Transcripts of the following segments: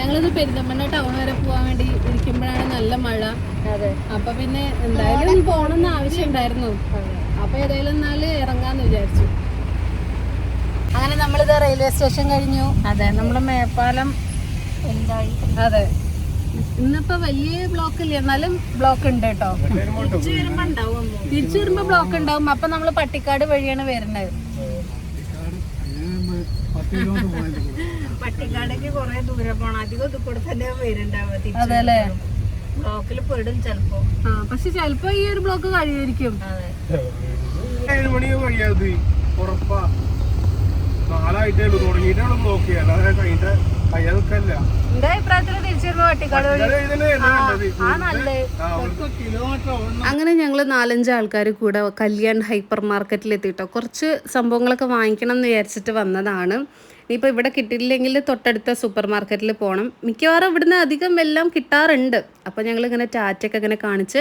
ഞങ്ങളിത് പെരിന്തമണ്ണ ടൗൺ വരെ പോകാൻ വേണ്ടി ഇരിക്കുമ്പോഴാണ് നല്ല മഴ. അതെ. അപ്പൊ പിന്നെ എന്തായാലും പോണെന്ന് ആവശ്യം ഉണ്ടായിരുന്നു. അപ്പൊ ഏതായാലും എന്നാൽ ഇറങ്ങാന്ന് വിചാരിച്ചു. അങ്ങനെ നമ്മളിത് റെയിൽവേ സ്റ്റേഷൻ കഴിഞ്ഞു. അതെ നമ്മൾ മേപ്പാലം എന്തായി? അതെ. ഇന്നിപ്പോ വലിയ ബ്ലോക്ക് ഇല്ല. എന്നാലും ബ്ലോക്ക് ഉണ്ട് കേട്ടോ. തിരിച്ചു വരുമ്പോ ഉണ്ടാവും. തിരിച്ചു വരുമ്പോ ബ്ലോക്ക് ഉണ്ടാവും. അപ്പൊ നമ്മൾ പട്ടിക്കാട് വഴിയാണ് വരുന്നത്. പട്ടിക്കാടേക്ക് കൊറേ ദൂരം പോണം. അധികം ഇത് കൂടെ തന്നെ വരുന്നുണ്ടാവുക ബ്ലോക്കിൽ പെടും ചെലപ്പോ. ആ പക്ഷെ ചെലപ്പോ ഈ ഒരു ബ്ലോക്ക് കഴിയായിരിക്കും. അതെ. ഏഴ് മണി കഴിയാത് ഉറപ്പാ. നാലായിട്ടേ ഉള്ളൂ. തുടങ്ങിയിട്ടാണ് ബ്ലോക്ക്. കഴിയാതൊക്കെയല്ല എന്റെ അഭിപ്രായത്തിൽ തിരിച്ചു പട്ടിക്കാട് അങ്ങനെ ഞങ്ങൾ നാലഞ്ച് ആൾക്കാർ കൂടെ കല്യാൺ ഹൈപ്പർ മാർക്കറ്റിൽ എത്തിയിട്ടോ കുറച്ച് സംഭവങ്ങളൊക്കെ വാങ്ങിക്കണം എന്ന് വിചാരിച്ചിട്ട് വന്നതാണ്. ഇനിയിപ്പോൾ ഇവിടെ കിട്ടിയില്ലെങ്കിൽ തൊട്ടടുത്ത സൂപ്പർ മാർക്കറ്റിൽ പോകണം മിക്കവാറും ഇവിടുന്ന് അധികം എല്ലാം കിട്ടാറുണ്ട്. അപ്പോൾ ഞങ്ങൾ ഇങ്ങനെ ടാറ്റൊക്കെ ഇങ്ങനെ കാണിച്ച്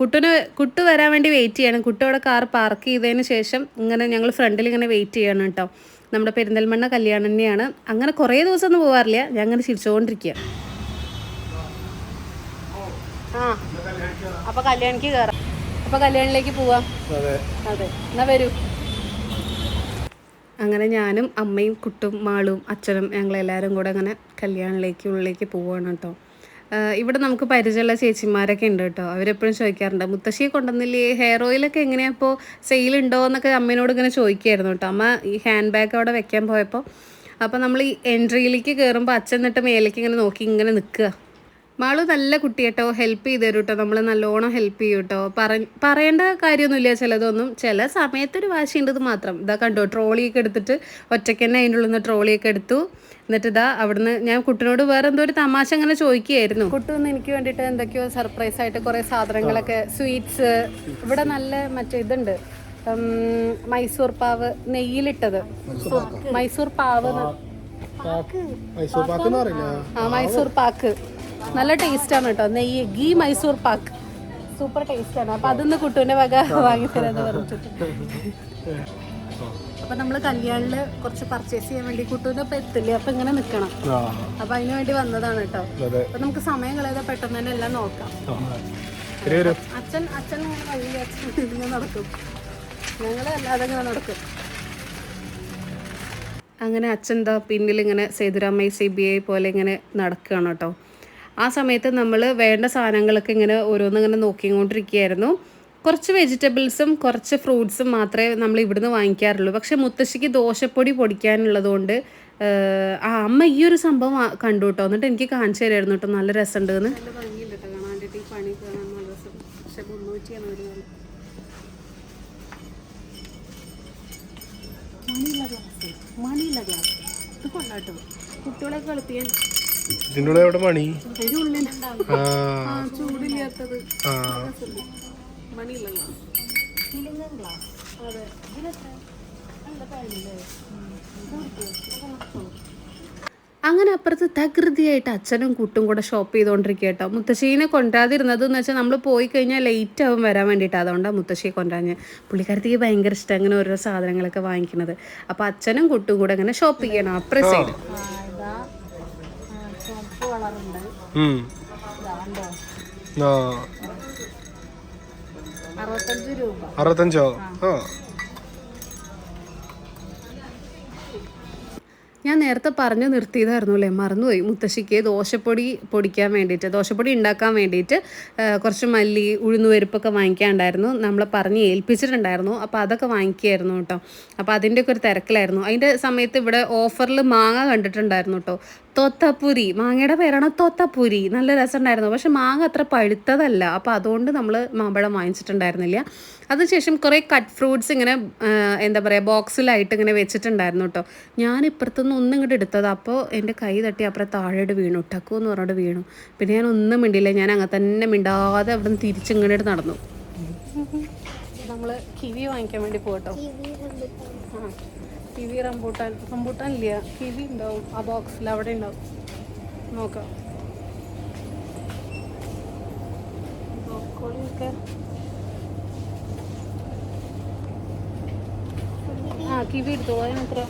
കുട്ടിന് കുട്ടു വരാൻ വേണ്ടി വെയിറ്റ് ചെയ്യണം. കുട്ടു അവിടെ കാർ പാർക്ക് ചെയ്തതിന് ശേഷം ഇങ്ങനെ ഞങ്ങൾ ഫ്രണ്ടിൽ ഇങ്ങനെ വെയിറ്റ് ചെയ്യണം കേട്ടോ നമ്മുടെ പെരിന്തൽമണ്ണ കല്യാണം തന്നെയാണ്. അങ്ങനെ കുറേ ദിവസം ഒന്നും പോകാറില്ല ഞാൻ അങ്ങനെ ചിരിച്ചുകൊണ്ടിരിക്കുക ആ അപ്പൊ കല്യാണിക്ക് കയറാം അപ്പൊ കല്യാണിലേക്ക് പോവാം. അതെ. എന്നാ വരൂ. അങ്ങനെ ഞാനും അമ്മയും കുട്ടും മാളും അച്ഛനും ഞങ്ങളെല്ലാവരും കൂടെ അങ്ങനെ കല്യാണിലേക്ക് ഉള്ളിലേക്ക് പോവുകയാണ് കേട്ടോ. ഇവിടെ നമുക്ക് പരിചയമുള്ള ചേച്ചിമാരൊക്കെ ഉണ്ട് കേട്ടോ. അവരെപ്പോഴും ചോദിക്കാറുണ്ട് മുത്തശ്ശിയെ കൊണ്ടുവന്നില്ലേ? ഹെയർ ഓയിലൊക്കെ എങ്ങനെയാ ഇപ്പോൾ സെയിലുണ്ടോ എന്നൊക്കെ അമ്മേനോട് ഇങ്ങനെ ചോദിക്കുകയായിരുന്നു കേട്ടോ. അമ്മ ഈ ഹാൻഡ് ബാഗ് അവിടെ വെക്കാൻ പോയപ്പോൾ അപ്പോൾ നമ്മൾ ഈ എൻട്രിയിലേക്ക് കയറുമ്പോൾ അച്ഛൻ എന്നിട്ട് മേലേക്ക് ഇങ്ങനെ നോക്കി ഇങ്ങനെ നിൽക്കുക. മാളു നല്ല കുട്ടി കേട്ടോ ഹെൽപ്പ് ചെയ്ത് തരും കേട്ടോ നമ്മൾ നല്ലോണം ഹെൽപ്പ് ചെയ്യും കേട്ടോ പറ പറയേണ്ട കാര്യമൊന്നുമില്ല. ചിലതൊന്നും ചില സമയത്തൊരു വാശിയുണ്ടത് മാത്രം. ഇതാ കണ്ടോ ട്രോളിയൊക്കെ എടുത്തിട്ട് ഒറ്റയ്ക്ക് തന്നെ അതിന്റെ ഉള്ളിൽ നിന്ന് ട്രോളിയൊക്കെ എടുത്തു. എന്നിട്ട് ഇതാ അവിടുന്ന് ഞാൻ കുട്ടിനോട് വേറെ എന്തോ ഒരു തമാശ അങ്ങനെ ചോദിക്കുകയായിരുന്നു. കുട്ടു എനിക്ക് വേണ്ടിയിട്ട് എന്തൊക്കെയോ സർപ്രൈസ് ആയിട്ട് കുറേ സാധനങ്ങളൊക്കെ സ്വീറ്റ്സ് ഇവിടെ നല്ല മറ്റേ ഇതുണ്ട്. മൈസൂർ പാവ് നെയ്യിലിട്ടത്. മൈസൂർ പാവ് ആ മൈസൂർ പാക്ക്. നല്ല ടേസ്റ്റ് ആണ് കേട്ടോ നെയ്യ് ghee Mysore pak. Super taste ആണ് അപ്പൊ അതൊന്ന് കുട്ടുവിന്റെ വക വാങ്ങി തരാന്ന് പറഞ്ഞിട്ട് അപ്പൊ നമ്മൾ കല്യാണിൽ കുറച്ച് പർച്ചേസ് ചെയ്യാൻ വേണ്ടി കുട്ടുവിന് ഇപ്പൊ എത്തില്ലേ? അപ്പൊ ഇങ്ങനെ നിക്കണം. അപ്പൊ അതിന് വേണ്ടി വന്നതാണ് കേട്ടോ അപ്പൊ നമുക്ക് സമയം കളയാതെ പെട്ടെന്ന് തന്നെ എല്ലാം നോക്കാം. അച്ഛൻ അച്ഛൻ ഇങ്ങനെ അച്ഛൻ ഇതിങ്ങനെ നടക്കും. ഞങ്ങൾ അല്ലാതെ ഇങ്ങനെ നടക്കും. അങ്ങനെ അച്ഛൻ എന്താ പിന്നിൽ ഇങ്ങനെ സേതുരാമയ്യ സി ബി ഐ പോലെ ഇങ്ങനെ നടക്കുകയാണ് കേട്ടോ ആ സമയത്ത് നമ്മൾ വേണ്ട സാധനങ്ങളൊക്കെ ഇങ്ങനെ ഓരോന്നിങ്ങനെ നോക്കിക്കൊണ്ടിരിക്കുകയായിരുന്നു. കുറച്ച് വെജിറ്റബിൾസും കുറച്ച് ഫ്രൂട്ട്സും മാത്രമേ നമ്മൾ ഇവിടുന്ന് വാങ്ങിക്കാറുള്ളൂ. പക്ഷെ മുത്തശ്ശിക്ക് ദോശപ്പൊടി പൊടിക്കാനുള്ളതുകൊണ്ട് ആ അമ്മ ഈ ഒരു സംഭവം കണ്ടു കേട്ടോ എന്നിട്ട് എനിക്ക് കാണിച്ചു തരായിരുന്നു കേട്ടോ. നല്ല രസമുണ്ട് എന്ന് മണിയുള്ള ഗ്ലാസ്. ഇത് കൊള്ളാട്ടോ കുട്ടികളെ കളിപ്പിക്കാൻ ഇതിന്റെ ഉള്ളിൽ എവിടെ മണി ആ. ആ അങ്ങനെ അപ്പുറത്ത് തകൃതിയായിട്ട് അച്ഛനും കുട്ടും കൂടെ ഷോപ്പ് ചെയ്തുകൊണ്ടിരിക്കുക കേട്ടോ. മുത്തശ്ശീനെ കൊണ്ടാതിരുന്നത് എന്ന് വെച്ചാൽ നമ്മൾ പോയി കഴിഞ്ഞാൽ ലേറ്റ് ആവും വരാൻ വേണ്ടിയിട്ട്. അതുകൊണ്ടാണ് മുത്തശ്ശിയെ കൊണ്ടുവരാഞ്ഞ് പുള്ളിക്കാരത്തേക്ക് ഭയങ്കര ഇഷ്ടം അങ്ങനെ ഓരോ സാധനങ്ങളൊക്കെ വാങ്ങിക്കുന്നത്. അപ്പോൾ അച്ഛനും കുട്ടും കൂടെ അങ്ങനെ ഷോപ്പ് ചെയ്യണം. അപ്പുറം സൈഡ് അറുപത്തഞ്ച് ആ. ഞാൻ നേരത്തെ പറഞ്ഞു നിർത്തിയതായിരുന്നു അല്ലേ? മറന്നുപോയി. മുത്തശ്ശിക്ക് ദോശപ്പൊടി പൊടിക്കാൻ വേണ്ടിയിട്ട് ദോശപ്പൊടി ഉണ്ടാക്കാൻ വേണ്ടിയിട്ട് കുറച്ച് മല്ലി ഉഴുന്നുപരിപ്പൊക്കെ വാങ്ങിക്കാണ്ടായിരുന്നു. നമ്മൾ പറഞ്ഞ് ഏൽപ്പിച്ചിട്ടുണ്ടായിരുന്നു. അപ്പോൾ അതൊക്കെ വാങ്ങിക്കുകയായിരുന്നു കേട്ടോ. അപ്പോൾ അതിന്റെയൊക്കെ ഒരു തിരക്കിലായിരുന്നു. അതിന്റെ സമയത്ത് ഇവിടെ ഓഫറിൽ മാങ്ങ കണ്ടിട്ടുണ്ടായിരുന്നു കേട്ടോ. തോത്തപ്പുരി. മാങ്ങയുടെ പേരാണ് തോത്തപ്പുരി? നല്ല രസമുണ്ടായിരുന്നു. പക്ഷെ മാങ്ങ അത്ര പഴുത്തതല്ല. അപ്പോൾ അതുകൊണ്ട് നമ്മൾ മാമ്പഴം വാങ്ങിച്ചിട്ടുണ്ടായിരുന്നില്ല. അതിനുശേഷം കുറേ കട്ട് ഫ്രൂട്ട്സ് ഇങ്ങനെ എന്താ പറയുക ബോക്സിലായിട്ട് ഇങ്ങനെ വെച്ചിട്ടുണ്ടായിരുന്നു കേട്ടോ ഞാൻ ഇപ്പുറത്തുനിന്ന് ഒന്നും ഇങ്ങോട്ട് എടുത്തത്. അപ്പോൾ എന്റെ കൈ തട്ടി അപ്പുറം താഴെയിട്ട് വീണു. ടക്കു എന്ന് പറഞ്ഞിട്ട് വീണു. പിന്നെ ഞാൻ ഒന്നും മിണ്ടില്ല ഞാൻ അങ്ങനെ തന്നെ മിണ്ടാതെ അവിടെ നിന്ന് തിരിച്ചിങ്ങോട്ട് നടന്നു. നമ്മൾ കിവി വാങ്ങിക്കാൻ വേണ്ടി പോകട്ടോ കിവി റംബൂട്ടാൻ. റംബൂട്ടാൻ ഇല്ല. കിവി ഉണ്ടാവും. ആ ബോക്സിൽ അവിടെ ഉണ്ടാവും. നോക്കാം. ബ്രോക്കോളിയൊക്കെ ಕಿವಿ ಹಿಡ್ದು ಏನಂತರ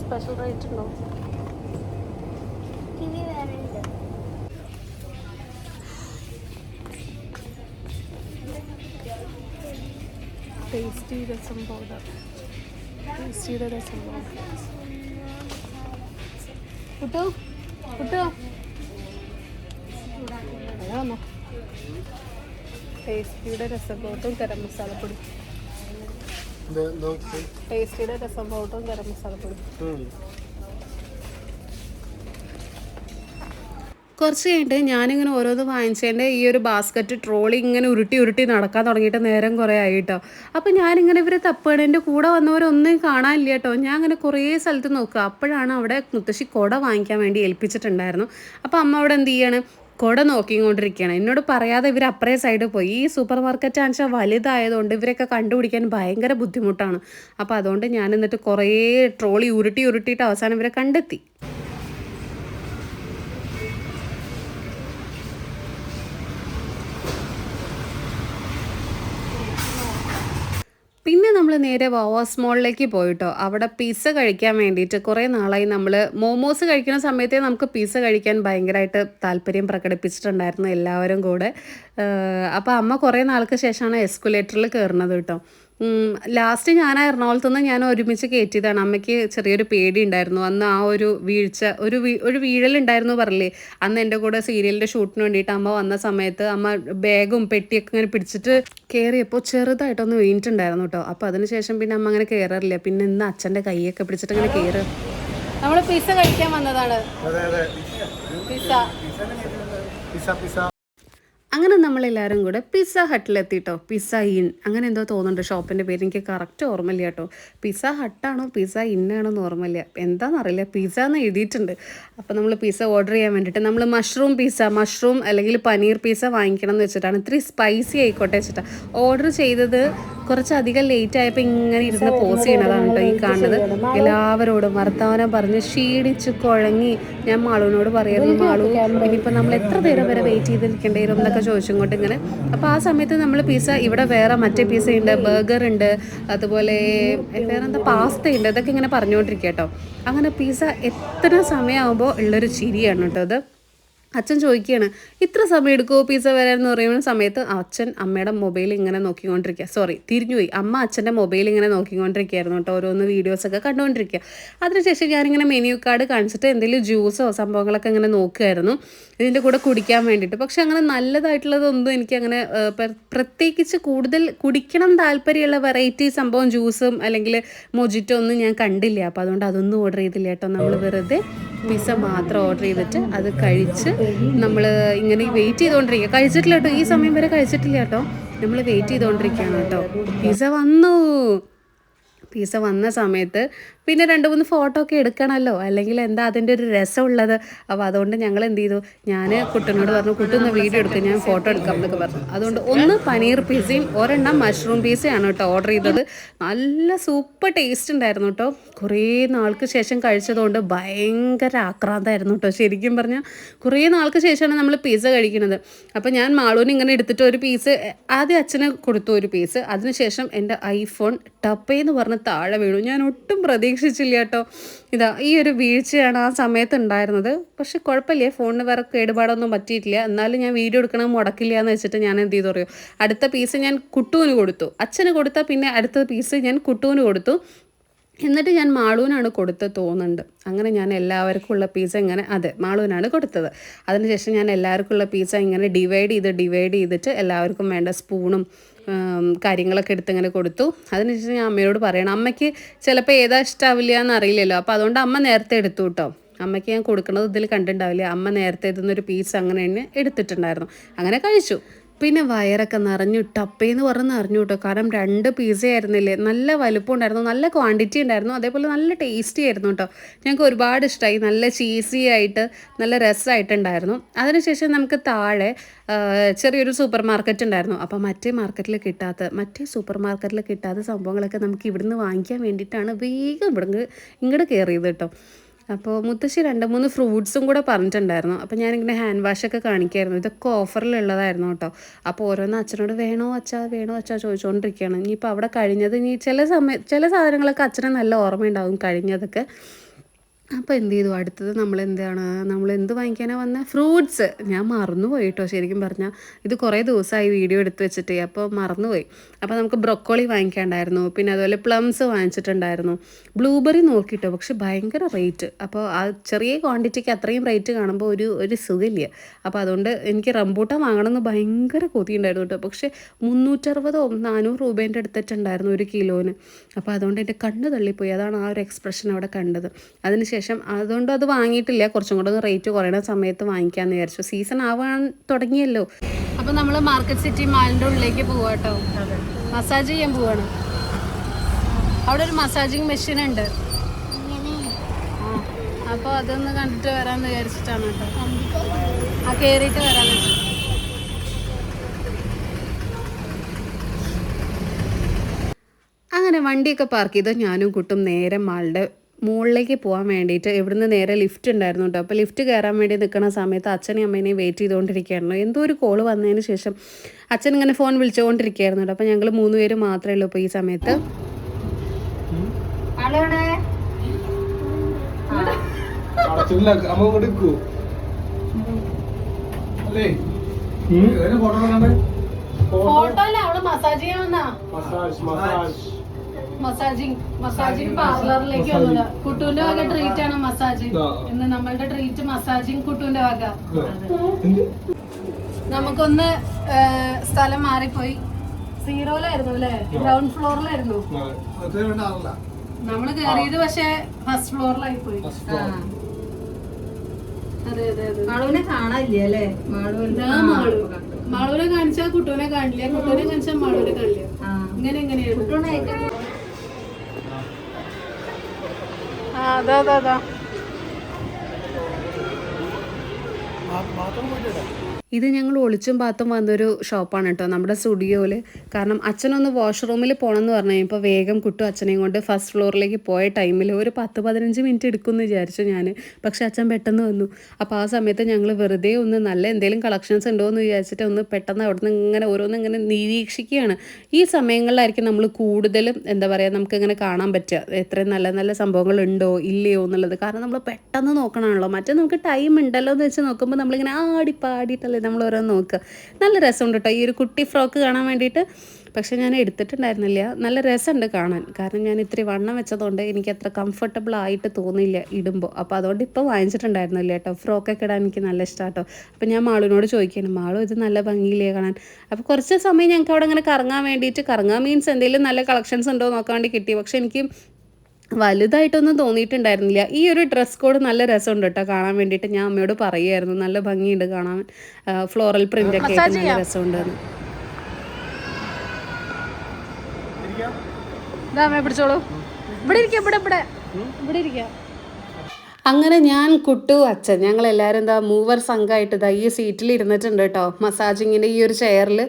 ಸ್ಪೆಷಲ್ ರೈಟ್ ನಾವು ടേസ്റ്റി രസം പൗഡർ ടേസ്റ്റിയുടെ രസം പൗഡർ കുട്ടു കുട്ടു അതാണോ ടേസ്റ്റിയുടെ രസം പൗഡറും ഗരം മസാലപ്പൊടി ടേസ്റ്റിയുടെ രസം പൗഡറും ഗരം മസാലപ്പൊടി കുറച്ച് കഴിഞ്ഞിട്ട് ഞാനിങ്ങനെ ഓരോന്ന് വാങ്ങിച്ചതിന്റെ ഈ ഒരു ബാസ്ക്കറ്റ് ട്രോളി ഇങ്ങനെ ഉരുട്ടി ഉരുട്ടി നടക്കാൻ തുടങ്ങിയിട്ട് നേരം കുറേ ആയി കേട്ടോ അപ്പം ഞാനിങ്ങനെ ഇവരെ തപ്പാണ് എന്റെ കൂടെ വന്നവരൊന്നും കാണാനില്ല കേട്ടോ ഞാൻ അങ്ങനെ കുറേ സ്ഥലത്ത് നോക്കുക. അപ്പോഴാണ് അവിടെ മുത്തശ്ശി കുട വാങ്ങിക്കാൻ വേണ്ടി ഏൽപ്പിച്ചിട്ടുണ്ടായിരുന്നു. അപ്പോൾ അമ്മ അവിടെ എന്ത് ചെയ്യാണ്? കുട നോക്കിക്കൊണ്ടിരിക്കുകയാണ്. എന്നോട് പറയാതെ ഇവർ അപ്പറേ സൈഡ് പോയി. ഈ സൂപ്പർ മാർക്കറ്റ് ആണെച്ചാൽ വലുതായതുകൊണ്ട് ഇവരൊക്കെ കണ്ടുപിടിക്കാൻ ഭയങ്കര ബുദ്ധിമുട്ടാണ്. അപ്പോൾ അതുകൊണ്ട് ഞാൻ എന്നിട്ട് കുറേ ട്രോളി ഉരുട്ടി ഉരുട്ടിയിട്ട് അവസാനം ഇവരെ കണ്ടെത്തി. പിന്നെ നമ്മൾ നേരെ വാവാസ് മോളിലേക്ക് പോയിട്ടോ. അവിടെ പിസ്സ കഴിക്കാൻ വേണ്ടിയിട്ട് കുറേ നാളായി നമ്മൾ മോമോസ് കഴിക്കുന്ന സമയത്തേ നമുക്ക് പിസ്സ കഴിക്കാൻ ഭയങ്കരമായിട്ട് താല്പര്യം പ്രകടിപ്പിച്ചിട്ടുണ്ടായിരുന്നു എല്ലാവരും കൂടെ. അപ്പോൾ അമ്മ കുറേ നാൾക്ക് ശേഷമാണ് എസ്കുലേറ്ററിൽ കയറുന്നത് കേട്ടോ. ലാസ്റ്റ് ഞാൻ ആ എറണാകുളത്ത് നിന്ന് ഞാൻ ഒരുമിച്ച് കയറ്റിയതാണ് അമ്മയ്ക്ക് ചെറിയൊരു പേടി ഉണ്ടായിരുന്നു അന്ന് ആ ഒരു വീഴ്ച ഒരു വീ ഒരു വീഴലുണ്ടായിരുന്നു പറഞ്ഞില്ലേ? അന്ന് എന്റെ കൂടെ സീരിയലിന്റെ ഷൂട്ടിന് വേണ്ടിയിട്ട് അമ്മ വന്ന സമയത്ത് അമ്മ ബാഗും പെട്ടിയൊക്കെ ഇങ്ങനെ പിടിച്ചിട്ട് കയറിയപ്പോൾ ചെറുതായിട്ടൊന്ന് വീണിട്ടുണ്ടായിരുന്നു കേട്ടോ. അപ്പോൾ അതിനുശേഷം പിന്നെ അമ്മ അങ്ങനെ കയറാറില്ല പിന്നെ ഇന്ന് അച്ഛന്റെ കൈയൊക്കെ പിടിച്ചിട്ട് ഇങ്ങനെ കയറുക നമ്മൾ പിസ്സ കഴിക്കാൻ വന്നതാണ്. അതെ അതെ. പിസ്സ പിസ പിസ അങ്ങനെ നമ്മളെല്ലാവരും കൂടെ പിസ്സ ഹട്ടിലെത്തിട്ടോ പിസ്സ ഇൻ അങ്ങനെ എന്തോ തോന്നുന്നുണ്ട്. ഷോപ്പിന്റെ പേര് എനിക്ക് കറക്റ്റ് ഓർമ്മയില്ല കേട്ടോ. പിസ്സ ഹട്ടാണോ പിസ്സ ഇന്നാണോ എന്ന് ഓർമ്മയില്ല. എന്താണെന്നറിയില്ല പിസ്സ എന്ന് എഴുതിയിട്ടുണ്ട്. അപ്പോൾ നമ്മൾ പിസ്സ ഓർഡർ ചെയ്യാൻ വേണ്ടിയിട്ട് നമ്മൾ മഷ്റൂം പിസ്സ മഷ്റൂം അല്ലെങ്കിൽ പനീർ പിസ്സ വാങ്ങിക്കണം എന്ന് വെച്ചിട്ടാണ്. ഇത്തിരി സ്പൈസി ആയിക്കോട്ടെ വെച്ചിട്ടാണ്. ഓർഡർ ചെയ്തത് കുറച്ചധികം ലേറ്റ് ആയപ്പോൾ ഇങ്ങനെ ഇരുന്ന് പോസ് ചെയ്യണതാണ് കേട്ടോ ഈ കാണുന്നത്. എല്ലാവരോടും വർത്തമാനം പറഞ്ഞ് ക്ഷീണിച്ച് കുഴങ്ങി ഞാൻ മാളുവിനോട് പറയായിരുന്നു മാളു ഇനിയിപ്പോൾ നമ്മൾ എത്ര നേരം വരെ വെയിറ്റ് ചെയ്തിരിക്കേണ്ടി വരും? എന്നൊക്കെ ചോദിച്ചും കൊണ്ട് ഇങ്ങനെ. അപ്പോൾ ആ സമയത്ത് നമ്മൾ പിസ്സ ഇവിടെ വേറെ മറ്റേ പിസ്സ ഉണ്ട് ബർഗർ ഉണ്ട് അതുപോലെ വേറെ എന്താ പാസ്ത ഉണ്ട് ഇതൊക്കെ ഇങ്ങനെ പറഞ്ഞുകൊണ്ടിരിക്കുക കേട്ടോ. അങ്ങനെ പിസ്സ എത്ര സമയമാകുമ്പോൾ ഉള്ളൊരു ചിരിയാണ് കേട്ടോ അത് അച്ഛൻ ചോദിക്കുകയാണ് ഇത്ര സമയം എടുക്കുമോ പിസ്സ വരാൻ? എന്ന് പറയുന്ന സമയത്ത് അച്ഛൻ അമ്മയുടെ മൊബൈൽ ഇങ്ങനെ നോക്കിക്കൊണ്ടിരിക്കുക. സോറി തിരിഞ്ഞുപോയി. അമ്മ അച്ഛന്റെ മൊബൈൽ ഇങ്ങനെ നോക്കിക്കൊണ്ടിരിക്കുകയായിരുന്നു കേട്ടോ ഓരോന്ന് വീഡിയോസൊക്കെ കണ്ടുകൊണ്ടിരിക്കുക. അതിനുശേഷം ഞാനിങ്ങനെ മെനു കാർഡ് കാണിച്ചിട്ട് എന്തെങ്കിലും ജ്യൂസോ സംഭവങ്ങളൊക്കെ ഇങ്ങനെ നോക്കുമായിരുന്നു ഇതിന്റെ കൂടെ കുടിക്കാൻ വേണ്ടിയിട്ട്. പക്ഷെ അങ്ങനെ നല്ലതായിട്ടുള്ളതൊന്നും എനിക്ക് അങ്ങനെ പ്രത്യേകിച്ച് കൂടുതൽ കുടിക്കണം താല്പര്യമുള്ള വെറൈറ്റി സംഭവം ജ്യൂസും അല്ലെങ്കിൽ മൊജിറ്റോ ഒന്നും ഞാൻ കണ്ടില്ല. അപ്പോൾ അതുകൊണ്ട് അതൊന്നും ഓർഡർ ചെയ്തില്ല കേട്ടോ. നമ്മൾ വെറുതെ പിസ്സ മാത്രം ഓർഡർ ചെയ്തിട്ട് അത് കഴിച്ച് നമ്മൾ ഇങ്ങനെ വെയിറ്റ് ചെയ്തുകൊണ്ടിരിക്കുക കഴിച്ചിട്ടില്ല കേട്ടോ. ഈ സമയം വരെ കഴിച്ചിട്ടില്ല കേട്ടോ. നമ്മൾ വെയിറ്റ് ചെയ്തുകൊണ്ടിരിക്കുകയാണ് കേട്ടോ. പിസ്സ വന്നു. പിസ്സ വന്ന സമയത്ത് പിന്നെ രണ്ട് മൂന്ന് ഫോട്ടോ ഒക്കെ എടുക്കണമല്ലോ അല്ലെങ്കിൽ എന്താ അതിന്റെ ഒരു രസമുള്ളത്? അപ്പോൾ അതുകൊണ്ട് ഞങ്ങൾ എന്ത് ചെയ്തു? ഞാൻ കുട്ടനോട് പറഞ്ഞു കുട്ടൊന്ന് വീഡിയോ എടുക്കും ഞാൻ ഫോട്ടോ എടുക്കാം എന്നൊക്കെ പറഞ്ഞു. അതുകൊണ്ട് ഒന്ന് പനീർ പിസയും ഒരെണ്ണം മഷ്റൂം പിസയാണ് കേട്ടോ ഓർഡർ ചെയ്തത്. നല്ല സൂപ്പർ ടേസ്റ്റ് ഉണ്ടായിരുന്നു കേട്ടോ. കുറേ നാൾക്ക് ശേഷം കഴിച്ചതുകൊണ്ട് ഭയങ്കര ആക്രാന്തമായിരുന്നു കേട്ടോ. ശരിക്കും പറഞ്ഞാൽ കുറേ നാൾക്ക് ശേഷമാണ് നമ്മൾ പീസ കഴിക്കുന്നത്. അപ്പോൾ ഞാൻ മാളൂന് ഇങ്ങനെ എടുത്തിട്ട് ഒരു പീസ് ആദ്യം അച്ഛന് കൊടുത്തു ഒരു പീസ് അതിനുശേഷം എന്റെ ഐഫോൺ ടപ്പേന്ന് പറഞ്ഞ് താഴെ വീണു. ഞാൻ ഒട്ടും പ്രതീക്ഷിച്ചില്ല കേട്ടോ. ഇതാ ഈ ഒരു വീഴ്ചയാണ് ആ സമയത്ത് ഉണ്ടായിരുന്നത്. പക്ഷെ കുഴപ്പമില്ല ഫോണിന് വേറെ കേടുപാടൊന്നും പറ്റിയിട്ടില്ല. എന്നാലും ഞാൻ വീഡിയോ എടുക്കണം മുടക്കില്ല എന്ന് വെച്ചിട്ട് ഞാൻ എന്ത് ചെയ്തു പറയൂ അടുത്ത പീസ് ഞാൻ കുട്ടുവിന് കൊടുത്തു. അച്ഛന് കൊടുത്താൽ പിന്നെ അടുത്ത പീസ് ഞാൻ കുട്ടുവിന് കൊടുത്തു. എന്നിട്ട് ഞാൻ മാളൂനാണ് കൊടുത്തത് തോന്നുന്നുണ്ട്. അങ്ങനെ ഞാൻ എല്ലാവർക്കും ഉള്ള പീസ ഇങ്ങനെ അതെ മാളൂനാണ് കൊടുത്തത്. അതിനുശേഷം ഞാൻ എല്ലാവർക്കും ഉള്ള പീസ ഇങ്ങനെ ഡിവൈഡ് ചെയ്ത് ഡിവൈഡ് ചെയ്തിട്ട് എല്ലാവർക്കും വേണ്ട സ്പൂണും കാര്യങ്ങളൊക്കെ എടുത്ത് ഇങ്ങനെ കൊടുത്തു. അതിനുശേഷം ഞാൻ അമ്മയോട് പറയണം അമ്മയ്ക്ക് ചിലപ്പോൾ ഏതാ ഇഷ്ടാവില്ല എന്ന് അറിയില്ലല്ലോ അപ്പോൾ അതുകൊണ്ട് അമ്മ നേരത്തെ എടുത്തു കേട്ടോ അമ്മയ്ക്ക് ഞാൻ കൊടുക്കുന്നത് ഇതിൽ കണ്ടിട്ടുണ്ടാവില്ല അമ്മ നേരത്തെ ഇതൊന്നൊരു പീസ് അങ്ങനെ തന്നെ എടുത്തിട്ടുണ്ടായിരുന്നു. അങ്ങനെ കഴിച്ചു. പിന്നെ വയറൊക്കെ നിറഞ്ഞു ടപ്പേന്ന് പറഞ്ഞ് നിറഞ്ഞു കേട്ടോ. കാരണം രണ്ട് പിസ ആയിരുന്നില്ലേ? നല്ല വലുപ്പം ഉണ്ടായിരുന്നു നല്ല ക്വാണ്ടിറ്റി ഉണ്ടായിരുന്നു അതേപോലെ നല്ല ടേസ്റ്റി ആയിരുന്നു കേട്ടോ. ഞങ്ങൾക്ക് ഒരുപാട് ഇഷ്ടമായി നല്ല ചീസി ആയിട്ട് നല്ല രസമായിട്ടുണ്ടായിരുന്നു. അതിനുശേഷം നമുക്ക് താഴെ ചെറിയൊരു സൂപ്പർ മാർക്കറ്റ് ഉണ്ടായിരുന്നു. അപ്പോൾ മറ്റേ മാർക്കറ്റിൽ കിട്ടാത്ത മറ്റേ സൂപ്പർ മാർക്കറ്റിൽ കിട്ടാത്ത സംഭവങ്ങളൊക്കെ നമുക്ക് ഇവിടുന്ന് വാങ്ങിക്കാൻ വേണ്ടിയിട്ടാണ് വേഗം ഇവിടുന്ന് ഇങ്ങോട്ട് കയറിയത് കേട്ടോ. അപ്പോൾ മുത്തശ്ശി രണ്ട് മൂന്ന് ഫ്രൂട്ട്സും കൂടെ പറഞ്ഞിട്ടുണ്ടായിരുന്നു. അപ്പോൾ ഞാനിങ്ങനെ ഹാൻഡ് വാഷൊക്കെ കാണിക്കായിരുന്നു. ഇതൊക്കെ ഓഫറിലുള്ളതായിരുന്നു കേട്ടോ. അപ്പോൾ ഓരോന്ന് അച്ഛനോട് വേണോ അച്ഛാ വേണോ അച്ഛാ ചോദിച്ചുകൊണ്ടിരിക്കുകയാണ്. ഇനിയിപ്പോൾ അവിടെ കഴിഞ്ഞത് ഇനി ചില സമയം ചില സാധനങ്ങളൊക്കെ അച്ഛന് നല്ല ഓർമ്മയുണ്ടാവും കഴിഞ്ഞതൊക്കെ. അപ്പോൾ എന്ത് ചെയ്തു? അടുത്തത് നമ്മൾ എന്താണ് നമ്മൾ എന്ത് വാങ്ങിക്കാനാണ് വന്നത് ഫ്രൂട്ട്സ്. ഞാൻ മറന്നുപോയി കേട്ടോ ശരിക്കും പറഞ്ഞാൽ ഇത് കുറേ ദിവസമായി വീഡിയോ എടുത്ത് വെച്ചിട്ട്. അപ്പോൾ മറന്നുപോയി. അപ്പോൾ നമുക്ക് ബ്രൊക്കോളി വാങ്ങിക്കാണ്ടായിരുന്നു. പിന്നെ അതുപോലെ പ്ലംസ് വാങ്ങിച്ചിട്ടുണ്ടായിരുന്നു. ബ്ലൂബെറി നോക്കിയിട്ടോ പക്ഷെ ഭയങ്കര റേറ്റ്. അപ്പോൾ ആ ചെറിയ ക്വാണ്ടിറ്റിക്ക് അത്രയും റേറ്റ് കാണുമ്പോൾ ഒരു ഒരു സുഖമില്ല. അപ്പോൾ അതുകൊണ്ട് എനിക്ക് റംബൂട്ടാൻ വാങ്ങണമെന്ന് ഭയങ്കര കൊതി ഉണ്ടായിരുന്നു കേട്ടോ പക്ഷേ മുന്നൂറ്ററുപതോ നാനൂറ് രൂപേന്റെ അടുത്തിട്ടുണ്ടായിരുന്നു ഒരു കിലോന്. അപ്പോൾ അതുകൊണ്ട് എന്റെ കണ്ണ് തള്ളിപ്പോയി. അതാണ് ആ ഒരു എക്സ്പ്രഷൻ അവിടെ കണ്ടത്. അതിനുശേഷം അതുകൊണ്ട് അത് വാങ്ങിയിട്ടില്ല. കുറച്ചും കൂടെ റേറ്റ് കുറയണ സമയത്ത് വാങ്ങിക്കാമെന്ന് വിചാരിച്ചു. സീസൺ ആവാൻ തുടങ്ങിയല്ലോ. അപ്പോൾ നമ്മൾ മാർക്കറ്റ് സിറ്റി മാളിന്റെ ഉള്ളിലേക്ക് പോവാട്ടോ മസാജ് ചെയ്യാൻ പോവാണ്. അവിടെ ഒരു മസാജിങ് മെഷീൻ ഉണ്ട്. അപ്പൊ അപ്പോൾ അതൊന്ന് കണ്ടിട്ട് വരാമെന്ന് വിചാരിച്ചിട്ടാണ് കേട്ടോ ആ കയറിയിട്ട് വെച്ചു അങ്ങനെ വണ്ടിയൊക്കെ പാർക്ക് ചെയ്ത് ഞാനും കുട്ടും നേരെ മാളുടെ മുകളിലേക്ക് പോകാൻ വേണ്ടിയിട്ട് ഇവിടുന്ന് നേരെ ലിഫ്റ്റ് ഉണ്ടായിരുന്നു കേട്ടോ അപ്പോൾ ലിഫ്റ്റ് കയറാൻ വേണ്ടി നിൽക്കുന്ന സമയത്ത് അച്ഛനെയും അമ്മേനെയും വെയിറ്റ് ചെയ്തുകൊണ്ടിരിക്കുകയായിരുന്നു എന്തോ ഒരു കോൾ വന്നതിന് ശേഷം അച്ഛൻ ഇങ്ങനെ ഫോൺ വിളിച്ചുകൊണ്ടിരിക്കുകയായിരുന്നു കേട്ടോ അപ്പോൾ ഞങ്ങൾ മൂന്ന് പേര് മാത്രമേ ഉള്ളൂ ഇപ്പോൾ ഈ സമയത്ത്. ഫോട്ടോ കണ്ടേ. ഫോട്ടോ അല്ല അവൾ മസാജ് ചെയ്യാൻ വന്നാ. മസാജ് മസാജ് മസാജിങ് മസാജിങ് പാർലറിലേക്ക് വന്നത്. കുട്ടുവിന്റെ വക ട്രീറ്റ് ആണ് മസാജ്. ഇന്ന് നമ്മളുടെ ട്രീറ്റ് മസാജിങ് കുട്ടുവിന്റെ വക. നമുക്കൊന്ന് സ്ഥലം മാറിപ്പോയി. സീറോയിലായിരുന്നു അല്ലേ? ഗ്രൗണ്ട് ഫ്ലോറിലായിരുന്നു നമ്മൾ കയറിയത് പക്ഷെ ഫസ്റ്റ് ഫ്ലോറിലായി പോയി. അതെ അതെ അതെ. മാളുവിനെ കാണാനില്ല അല്ലേ? മാളു ഇതാ മാളു. മാളുവിനെ കാണിച്ചാൽ കുട്ടുവിനെ കാണില്ല. കുട്ടൂനെ കാണിച്ചാൽ മാളുവിനെ കാണില്ല. ആ. ഇങ്ങനെ എങ്ങനെയാണ് അതാ അതാ അതാ. ഇത് ഞങ്ങൾ ഒളിച്ചും പാത്തും വന്നൊരു ഷോപ്പാണ് കേട്ടോ നമ്മുടെ സ്റ്റുഡിയോയിൽ കാരണം അച്ഛനൊന്ന് വാഷ്റൂമിൽ പോകണം എന്ന് പറഞ്ഞു കഴിഞ്ഞപ്പോൾ വേഗം കുട്ടു അച്ഛനെയും കൊണ്ട് ഫസ്റ്റ് ഫ്ലോറിലേക്ക് പോയ ടൈമിൽ ഒരു പത്ത് പതിനഞ്ച് മിനിറ്റ് എടുക്കുമെന്ന് വിചാരിച്ചു ഞാൻ പക്ഷെ അച്ഛൻ പെട്ടെന്ന് വന്നു. അപ്പോൾ ആ സമയത്ത് ഞങ്ങൾ വെറുതെ ഒന്ന് നല്ല എന്തെങ്കിലും കളക്ഷൻസ് ഉണ്ടോ എന്ന് വിചാരിച്ചിട്ട് ഒന്ന് പെട്ടെന്ന് അവിടെ നിന്ന് ഇങ്ങനെ ഓരോന്ന് ഇങ്ങനെ നിരീക്ഷിക്കുകയാണ്. ഈ സമയങ്ങളിലായിരിക്കും നമ്മൾ കൂടുതലും എന്താ പറയുക നമുക്കിങ്ങനെ കാണാൻ പറ്റുക. എത്രയും നല്ല നല്ല സംഭവങ്ങൾ ഉണ്ടോ ഇല്ലയോ എന്നുള്ളത്. കാരണം നമ്മൾ പെട്ടെന്ന് നോക്കണമല്ലോ മറ്റേ നമുക്ക് ടൈം ഉണ്ടല്ലോ എന്ന് വെച്ച് നോക്കുമ്പോൾ നമ്മളിങ്ങനെ ആടി പാടിയിട്ടല്ലേ നമ്മൾ ഓരോന്ന് നോക്കുക. നല്ല രസമുണ്ട് കേട്ടോ ഈ ഒരു കുട്ടി ഫ്രോക്ക് കാണാൻ വേണ്ടിയിട്ട് പക്ഷേ ഞാൻ എടുത്തിട്ടുണ്ടായിരുന്നില്ല. നല്ല രസമുണ്ട് കാണാൻ. കാരണം ഞാൻ ഇത്തിരി വണ്ണം വെച്ചതുകൊണ്ട് എനിക്ക് അത്ര കംഫർട്ടബിൾ ആയിട്ട് തോന്നിയില്ല ഇടുമ്പോൾ. അപ്പോൾ അതുകൊണ്ട് ഇപ്പോൾ വാങ്ങിച്ചിട്ടുണ്ടായിരുന്നില്ല കേട്ടോ ഫ്രോക്കൊക്കെ ഇടാൻ എനിക്ക് നല്ല ഇഷ്ടമാണ് കേട്ടോ അപ്പോൾ ഞാൻ മാളുവിനോട് ചോദിക്കുകയാണ് മാളു ഇത് നല്ല ഭംഗിയില്ലേ കാണാൻ? അപ്പോൾ കുറച്ച് സമയം ഞങ്ങൾക്ക് അവിടെ ഇങ്ങനെ കറങ്ങാൻ വേണ്ടിയിട്ട് കറങ്ങാൻ മീൻസ് എന്തെങ്കിലും നല്ല കളക്ഷൻസ് ഉണ്ടോ നോക്കാൻ വേണ്ടി കിട്ടി. പക്ഷേ എനിക്ക് വലുതായിട്ടൊന്നും തോന്നിയിട്ടുണ്ടായിരുന്നില്ല. ഈ ഒരു ഡ്രസ് കോഡ് നല്ല രസമുണ്ട് കേട്ടോ കാണാൻ വേണ്ടിയിട്ട്. ഞാൻ അമ്മയോട് പറയുമായിരുന്നു നല്ല ഭംഗിയുണ്ട് കാണാൻ. ഫ്ലോറൽ പ്രിന്റ് ഒക്കെ ആയിട്ട് നല്ല രസമുണ്ട് പിടിച്ചോളൂ. ഇവിടെ ഇരിക്കാം ഇവിടെ ഇവിടെ. ഇവിടെ ഇരിക്കാം. അങ്ങനെ ഞാൻ കുട്ടു അച്ഛൻ ഞങ്ങൾ എല്ലാവരും എന്താ മൂവർ സംഘമായിട്ട് ഇതാ ഈ സീറ്റിൽ ഇരുന്നിട്ടുണ്ട് കേട്ടോ മസാജിങ്ങിന്റെ ഈ ഒരു ചെയറിൽ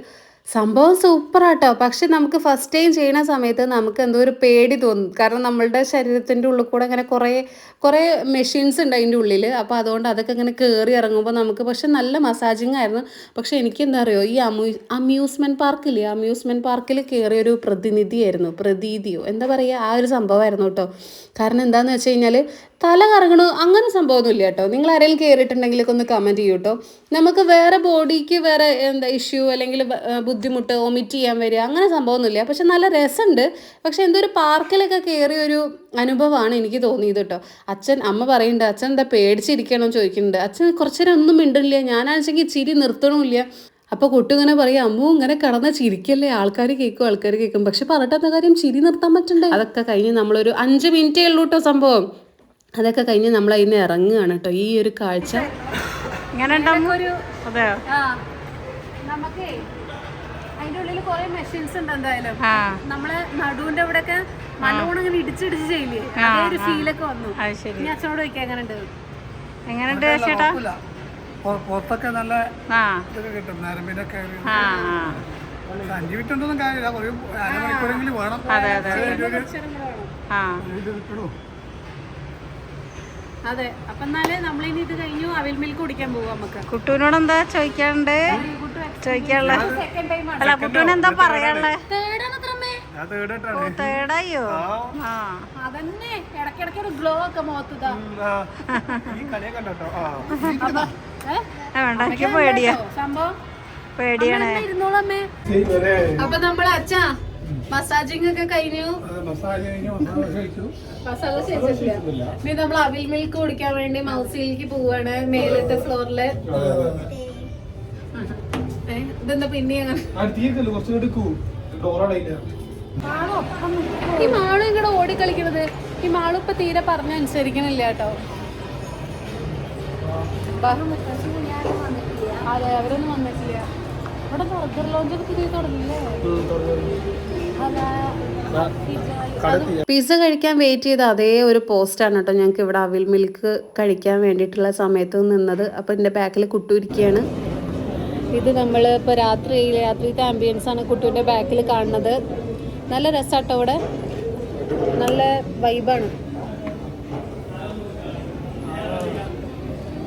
സംഭവം സൂപ്പറാട്ടോ. പക്ഷെ നമുക്ക് ഫസ്റ്റ് ടൈം ചെയ്യണ സമയത്ത് നമുക്ക് എന്തോ ഒരു പേടി തോന്നും. കാരണം നമ്മളുടെ ശരീരത്തിന്റെ ഉള്ളിൽ കൂടെ അങ്ങനെ കുറേ കുറേ മെഷീൻസ് ഉണ്ട് അതിന്റെ ഉള്ളിൽ അപ്പോൾ അതുകൊണ്ട് അതൊക്കെ ഇങ്ങനെ കയറി ഇറങ്ങുമ്പോൾ നമുക്ക് പക്ഷെ നല്ല മസാജിങ് ആയിരുന്നു. പക്ഷെ എനിക്ക് എന്താ അറിയോ? ഈ അമ്യൂ അമ്യൂസ്മെന്റ് പാർക്കില്ലേ അമ്യൂസ്മെന്റ് പാർക്കിൽ കയറിയ ഒരു പ്രതിനിധിയായിരുന്നു. പ്രതീതിയോ? എന്താ പറയുക ആ ഒരു സംഭവമായിരുന്നു കേട്ടോ. കാരണം എന്താണെന്ന് വെച്ച് കഴിഞ്ഞാൽ തല കറങ്ങണോ അങ്ങനെ സംഭവമൊന്നുമില്ല കേട്ടോ നിങ്ങൾ ആരെങ്കിലും കയറിയിട്ടുണ്ടെങ്കിലൊക്കെ ഒന്ന് കമന്റ് ചെയ്യൂ കേട്ടോ നമുക്ക് വേറെ ബോഡിക്ക് വേറെ എന്താ ഇഷ്യൂ അല്ലെങ്കിൽ ബുദ്ധിമുട്ട് ഒമിറ്റ് ചെയ്യാൻ വരിക അങ്ങനെ സംഭവമൊന്നുമില്ല. പക്ഷെ നല്ല രസമുണ്ട്. പക്ഷെ എന്തോ ഒരു പാർക്കിലൊക്കെ കയറിയ ഒരു അനുഭവമാണ് എനിക്ക് തോന്നിയത് കേട്ടോ. അച്ഛൻ അമ്മ പറയുന്നുണ്ട് അച്ഛൻ എന്താ പേടിച്ചിരിക്കണോ ചോദിക്കുന്നുണ്ട്. അച്ഛൻ കുറച്ചു നേരം ഒന്നും മിണ്ടില്ല ഞാനാണെങ്കിൽ ചിരി നിർത്തണമില്ല അപ്പോൾ കുട്ടി ഇങ്ങനെ പറയും അമ്മു ഇങ്ങനെ കടന്ന ചിരിക്കല്ലേ? ആൾക്കാർ കേൾക്കും ആൾക്കാർ കേൾക്കും. പക്ഷെ പറഞ്ഞിട്ടെന്താ കാര്യം? ചിരി നിർത്താൻ പറ്റണ്ടേ? അതൊക്കെ കഴിഞ്ഞ് നമ്മളൊരു അഞ്ച് മിനിറ്റേ ഉള്ളൂ കേട്ടോ സംഭവം. അതൊക്കെ കഴിഞ്ഞ് നമ്മൾ അതിന് ഇറങ്ങുകയാണ് കേട്ടോ. ഈ ഒരു കാഴ്ച. ഇങ്ങനെ ഒരു അതെയോ? ആ നമുക്കേ അതിന്റെ ഉള്ളിൽ കുറെ മെഷീൻസ് ഉണ്ട് എന്തായാലും. നമ്മളെ നടുവിന്റെ അവിടെ ഒക്കെ നല്ലോണം ഇങ്ങനെ ഇടിച്ചിടിച്ച് ചെയ്യില്ലേ? അതേ ഒരു ഫീലൊക്കെ വന്നു. ഇനി അച്ഛനോട് ചോദിക്കാൻ എങ്ങനെ ഉണ്ട് എങ്ങനെയുണ്ട് ചേട്ടാ? പുറത്തൊക്കെ നല്ല ഇതൊക്കെ കിട്ടും. നരമ്പിനൊക്കെ അഞ്ച് മിനിറ്റ് കാര്യമില്ല. ഒരു അരമണിക്കൂറെങ്കിലും വേണം. അതെ. അപ്പൊ എന്നാൽ നമ്മളിനി ഇത് കഴിഞ്ഞു അവിൽ മിൽക്ക് കുടിക്കാൻ പോവാം നമുക്ക്. കുട്ടുവിനോട് എന്താ ചോദിക്കാണ്ട് ചോദിക്കാനുള്ള അല്ല കുട്ടുവിന് എന്താ പറയാനുള്ളത് തേടായോ? ആ. അതന്നെ. ഇടക്കിടക്ക് ഒരു ഗ്ലോ ഒക്കെ മുഖത്തുതാ. ഈ കളിയെ കണ്ടോ ആ. ആ, വേണ്ട എനിക്ക് പേടിയാ. സംഭവം? പേടിയാണ്. അപ്പൊ നമ്മളെ അച്ഛാ മസാജിങ് ഒക്കെ കഴിഞ്ഞു മസാല ചെയ്തിട്ടില്ല ഇനി നമ്മൾ അവിൽ മിൽക്ക് കുടിക്കാൻ വേണ്ടി മൗസിലേക്ക് പോവാണ് മേലത്തെ ഫ്ലോറിൽ ഇതെന്താ പിന്നെ ഈ മാൾ ഇങ്ങടെ ഓടിക്കളിക്കണത് ഈ മാൾ ഇപ്പൊ തീരെ പറഞ്ഞ അനുസരിക്കണില്ല കേട്ടോ. അതെ അവരൊന്നും വന്നിട്ടില്ല. ഇവിടെ ബർഗർ ലോഞ്ചൊക്കെ പുതിയ തുടങ്ങില്ലേ പിസ്സ കഴിക്കാൻ വെയിറ്റ് ചെയ്ത അതേ ഒരു പോസ്റ്റാണ് കേട്ടോ ഞങ്ങൾക്ക് ഇവിടെ അവിൽ മിൽക്ക് കഴിക്കാൻ വേണ്ടിയിട്ടുള്ള സമയത്ത് നിന്നത്. അപ്പോൾ എന്റെ ബാക്കിൽ കുട്ടു ഇരിക്കുകയാണ് ഇത് നമ്മൾ ഇപ്പോൾ രാത്രി രാത്രിത്തെ ആംബിയൻസ് ആണ് കുട്ടുവിന്റെ ബാക്കിൽ കാണുന്നത്. നല്ല രസമാട്ടോ ഇവിടെ നല്ല വൈബാണ്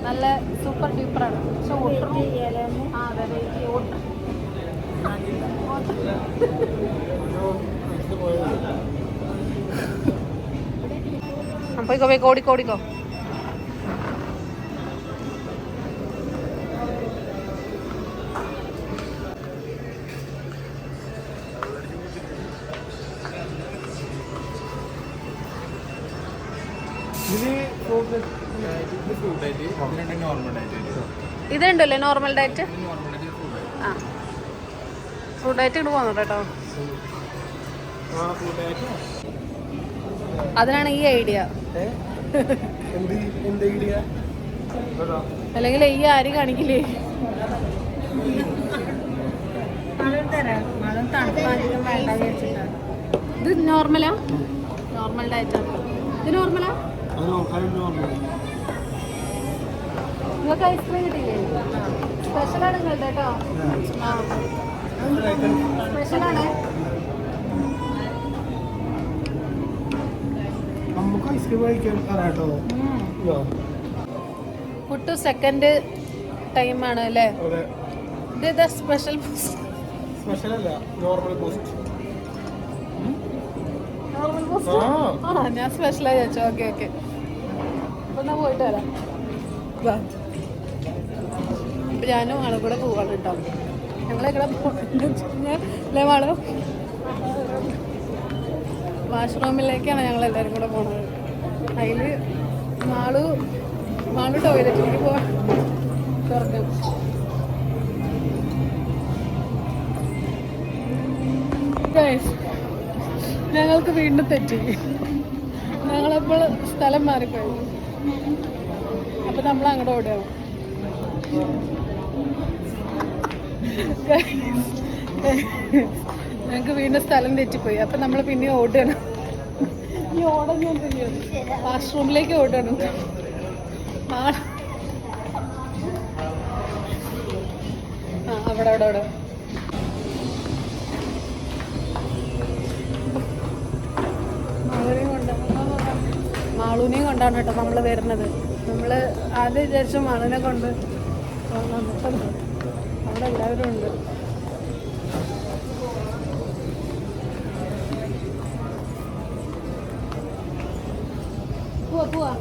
നല്ല സൂപ്പർ ഡ്യൂപ്പറാണ് പക്ഷെ ഓട്ടറും ആ അതെ ഓട്ടർ പോയിക്കോ പോയിക്കോ ഓടിക്കോ ഓടിക്കോ. ഇതുണ്ടല്ലേ നോർമൽ ഡയറ്റ് ആ. ഇങ്ങോട്ട് പോകുന്നുണ്ട് കേട്ടോ അതിനാണ് ഈ ഐഡിയ അല്ലെങ്കിൽ ഈ ആരും കാണിക്കില്ലേ? ഇത് നോർമലാ? നോർമൽ ഡയറ്റാണ് ഇത് നോർമലാ? നിങ്ങൾക്ക് ഐസ്ക്രീം കിട്ടിയില്ലേ സ്പെഷ്യലാണ് നിങ്ങളുടെ കേട്ടോ നമുക്ക് ഐസ്ക്രീം കഴിക്കാൻ കുട്ടു സെക്കൻഡ് ടൈമാണ് അല്ലേ? ഇത് സ്പെഷ്യൽ സ്പെഷ്യൽ അല്ല നോർമൽ നോർമൽ ആ. ഞാൻ സ്പെഷ്യലായി ചോദിച്ചു ഓക്കെ ഓക്കെ അപ്പൊ പോയിട്ട് വരാം. ഞാനും ആളും കൂടെ പോവാണ് കേട്ടോ ഞങ്ങളിവിടെ മാളു വാഷ്റൂമിലേക്കാണ് ഞങ്ങൾ എല്ലാവരും കൂടെ പോണത്. അതിൽ മാളു മാളു ടോയ്ലറ്റിലേക്ക് പോവാൻ തുറക്കും. ഞങ്ങൾക്ക് വീണ്ടും തെറ്റി. ഞങ്ങളപ്പോൾ സ്ഥലം മാറിപ്പോയി. അപ്പൊ നമ്മൾ അങ്ങോട്ട് ഓടുകയാണ് ഞങ്ങൾക്ക് വീണ്ടും സ്ഥലം തെറ്റിപ്പോയി. അപ്പൊ നമ്മൾ പിന്നെ ഓടണം. ഈ ചെയ്യുന്നത് വാഷ്റൂമിലേക്ക് ഓടണം. ആ അവിടെ അവിടെ അവിടെ. മാളുവിനെയും കൊണ്ടാണ് കേട്ടോ നമ്മൾ വരുന്നത്. നമ്മൾ ആദ്യം വിചാരിച്ചു മാളുവിനെ കൊണ്ട്. ഇപ്പം എല്ലാവരും ഉണ്ട്. പോവാ പോവാ.